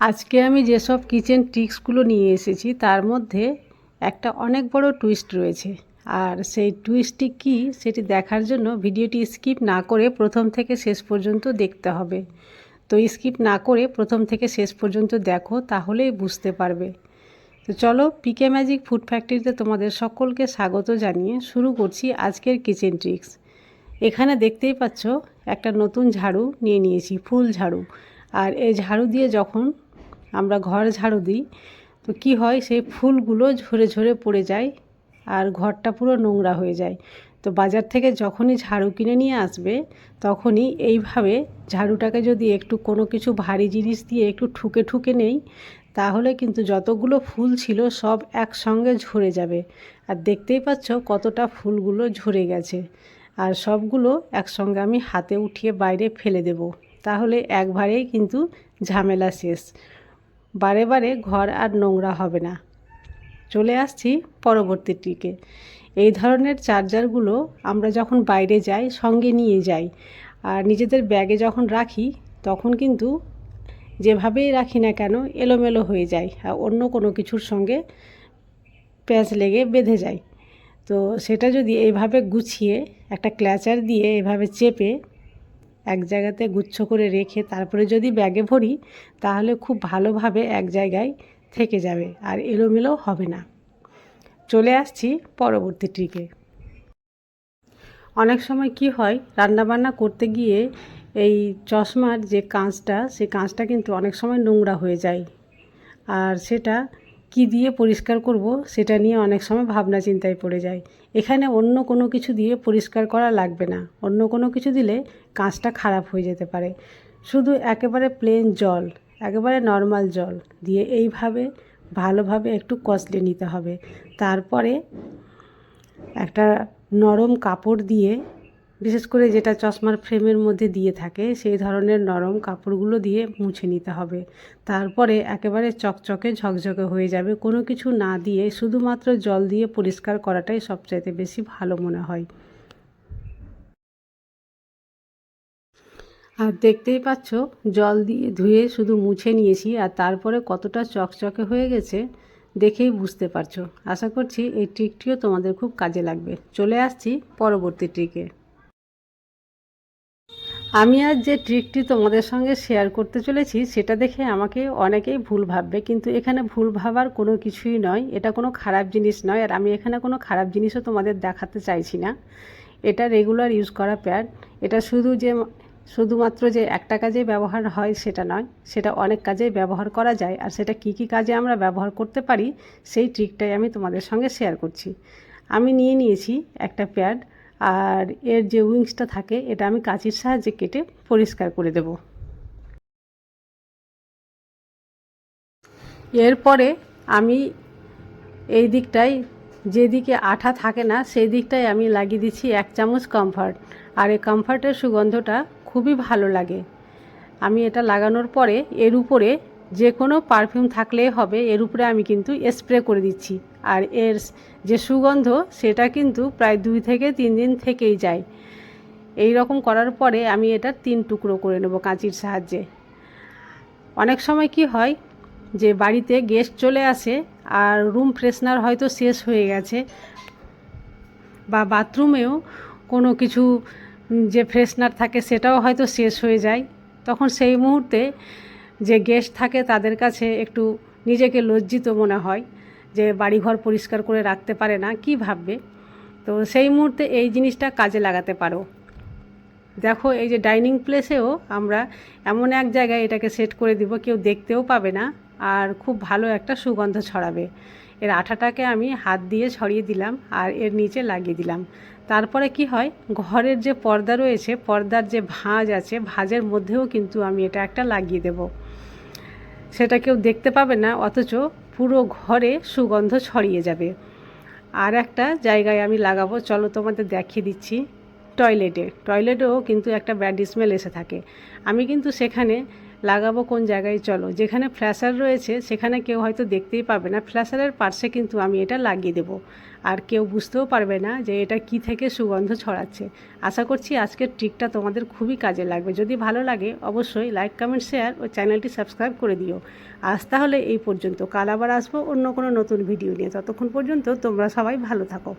আজকে আমি যেসব কিচেন ট্রিক্সগুলো নিয়ে এসেছি, তার মধ্যে একটা অনেক বড় টুইস্ট রয়েছে। আর সেই টুইস্টটি কী, সেটি দেখার জন্য ভিডিওটি স্কিপ না করে প্রথম থেকে শেষ পর্যন্ত দেখতে হবে। তো স্কিপ না করে প্রথম থেকে শেষ পর্যন্ত দেখো, তাহলেই বুঝতে পারবে। তো চলো পিকে ম্যাজিক ফুড ফ্যাক্টরিতে তোমাদের সকলকে স্বাগত জানিয়ে শুরু করছি আজকের কিচেন ট্রিক্স এখানে দেখতেই পাচ্ছ, একটা নতুন ঝাড়ু নিয়ে নিয়েছি, ফুল ঝাড়ু। আর এই ঝাড়ু দিয়ে যখন আমরা ঘর ঝাড়ু দিই, তো কি হয়, সেই ফুলগুলো ঝরে ঝরে পড়ে যায় আর ঘরটা পুরো নোংরা হয়ে যায়। তো বাজার থেকে যখনই ঝাড়ু কিনে নিয়ে আসবে, তখনই এইভাবে ঝাড়ুটাকে যদি একটু কোনো কিছু ভারী জিনিস দিয়ে একটু ঠুকে ঠুকে নেই, তাহলে কিন্তু যতগুলো ফুল ছিল সব একসঙ্গে ঝরে যাবে। আর দেখতেই পাচ্ছ কতটা ফুলগুলো ঝরে গেছে। আর সবগুলো একসঙ্গে আমি হাতে উঠিয়ে বাইরে ফেলে দেব। তাহলে একবারেই কিন্তু ঝামেলা শেষ। বারে বারে ঘর আর নোংরা হবে না। চলে আসছি পরবর্তীটিকে এই ধরনের চার্জারগুলো আমরা যখন বাইরে যাই, সঙ্গে নিয়ে যাই আর নিজেদের ব্যাগে যখন রাখি, তখন কিন্তু যেভাবেই রাখি না কেন এলোমেলো হয়ে যায় আর অন্য কোনো কিছুর সঙ্গে প্যাঁচ লেগে বেঁধে যায়। তো সেটা যদি এইভাবে গুছিয়ে, একটা ক্ল্যাচার দিয়ে এভাবে চেপে এক জায়গাতে গুচ্ছ করে রেখে তারপরে যদি ব্যাগে ভরি, তাহলে খুব ভালোভাবে এক জায়গায় থেকে যাবে আর এলোমেলো হবে না। চলে আসছি পরবর্তী ট্রিকে। অনেক সময় কি হয়, রান্নাবান্না করতে গিয়ে এই চশমার যে কাঁচটা, সেই কাঁচটা কিন্তু অনেক সময় নোংরা হয়ে যায়। আর সেটা কি দিয়ে পরিষ্কার করব সেটা নিয়ে অনেক সময় ভাবনা চিন্তায় পড়ে যায় এখানে অন্য কোনো কিছু দিয়ে পরিষ্কার করা লাগবে না। অন্য কোনো কিছু দিলে কাঁচটা খারাপ হয়ে যেতে পারে। শুধু একেবারে প্লেন জল, একেবারে নর্মাল জল দিয়ে এইভাবে ভালোভাবে একটু কষলে নিতে হবে। তারপরে একটা নরম কাপড় দিয়ে বিশেষ করে যেটা চশমার ফ্রেমের মধ্যে দিয়ে থাকে, সেই ধরনের নরম কাপড়গুলো দিয়ে মুছে নিতে হবে। তারপরে একেবারে চকচকে ঝকঝকে হয়ে যাবে। কোনো কিছু না দিয়ে শুধুমাত্র জল দিয়ে পরিষ্কার করাটাই সবচাইতে বেশি ভালো মনে হয়। আর দেখতেই পাচ্ছ, জল দিয়ে ধুয়ে শুধু মুছে নিয়েছি আর তারপরে কতটা চকচকে হয়ে গেছে দেখেই বুঝতে পারছ। আশা করছি এই ট্রিকটিও তোমাদের খুব কাজে লাগবে। চলে আসছি পরবর্তী ট্রিকে আমি আজ যে ট্রিকটি তোমাদের সঙ্গে শেয়ার করতে চলেছি, সেটা দেখে আমাকে অনেকেই ভুল ভাববে, কিন্তু এখানে ভুল ভাবার কোনো কিছুই নয়। এটা কোনো খারাপ জিনিস নয়, আর আমি এখানে কোনো খারাপ জিনিসও তোমাদের দেখাতে চাইছি না। এটা রেগুলার ইউজ করা প্যাড এটা শুধু যে, শুধুমাত্র যে একটা কাজে ব্যবহার হয় সেটা নয়, সেটা অনেক কাজেই ব্যবহার করা যায়, আর সেটা কি কি কাজে আমরা ব্যবহার করতে পারি, সেই ট্রিকটাই আমি তোমাদের সঙ্গে শেয়ার করছি। আমি নিয়ে নিয়েছি একটা প্যাড আর এর যে উইংসটা থাকে, এটা আমি কাঁচির সাহায্যে কেটে পরিষ্কার করে দেব। এরপরে আমি এই দিকটায় যেদিকে আঠা থাকে না, সেই দিকটায় আমি লাগিয়ে দিচ্ছি এক চামচ কমফর্ট আর এই কমফর্টের সুগন্ধটা খুবই ভালো লাগে। আমি এটা লাগানোর পরে এর উপরে যে কোনো পারফিউম থাকলেই হবে, এর উপরে আমি কিন্তু স্প্রে করে দিচ্ছি। আর এর যে সুগন্ধ, সেটা কিন্তু প্রায় দুই থেকে তিন দিন থেকেই যায়। এই রকম করার পরে আমি এটা তিন টুকরো করে নেব কাঁচির সাহায্যে। অনেক সময় কি হয় যে বাড়িতে গেস্ট চলে আসে আর রুম ফ্রেশনার হয়তো শেষ হয়ে গেছে বা বাথরুমেও কোনো কিছু যে ফ্রেশনার থাকে সেটাও হয়তো শেষ হয়ে যায়। তখন সেই মুহূর্তে যে গেস্ট থাকে তাদের কাছে একটু নিজেকে লজ্জিত মনে হয় যে বাড়িঘর পরিষ্কার করে রাখতে পারে না, কি ভাববে? তো সেই মুহূর্তে এই জিনিসটা কাজে লাগাতে পারো। দেখো, এই যে ডাইনিং প্লেসেও আমরা এমন এক জায়গায় এটাকে সেট করে দিব, কেউ দেখতেও পাবে না আর খুব ভালো একটা সুগন্ধ ছড়াবে। এর আঠাটাকে আমি হাত দিয়ে ছড়িয়ে দিলাম আর এর নিচে লাগিয়ে দিলাম। তারপরে কি হয়? ঘরের যে পর্দা রয়েছে, পর্দার যে ভাঁজ আছে, ভাঁজের মধ্যেও কিন্তু আমি এটা একটা লাগিয়ে দেব। সেটা কেউ দেখতে পাবে না, অথচ পুরো ঘরে সুগন্ধ ছড়িয়ে যাবে। আর একটা জায়গায় আমি লাগাবো, চলো তোমাদের দেখিয়ে দিচ্ছি টয়লেটে। টয়লেটেও কিন্তু একটা ব্যাড স্মেল এসে থাকে। আমি কিন্তু সেখানে লাগাবো কোন জায়গায়, চলো। যেখানে ফ্ল্যাশার রয়েছে, সেখানে কেউ হয়তো দেখতেই পাবে না। ফ্ল্যাশারের পার্শ্বে কিন্তু আমি এটা লাগিয়ে দেবো। আর কেউ বুঝতেও পারবে না যে এটা কি থেকে সুগন্ধ ছড়াচ্ছে। আশা করছি আজকের ট্রিকটা তোমাদের খুবই কাজে লাগবে। যদি ভালো লাগে, অবশ্যই লাইক কমেন্ট শেয়ার ও চ্যানেলটি সাবস্ক্রাইব করে দিও। আজ তাহলে এই পর্যন্ত। কাল আবার আসব অন্য কোনো নতুন ভিডিও নিয়ে। ততক্ষণ পর্যন্ত তোমরা সবাই ভালো থাকো।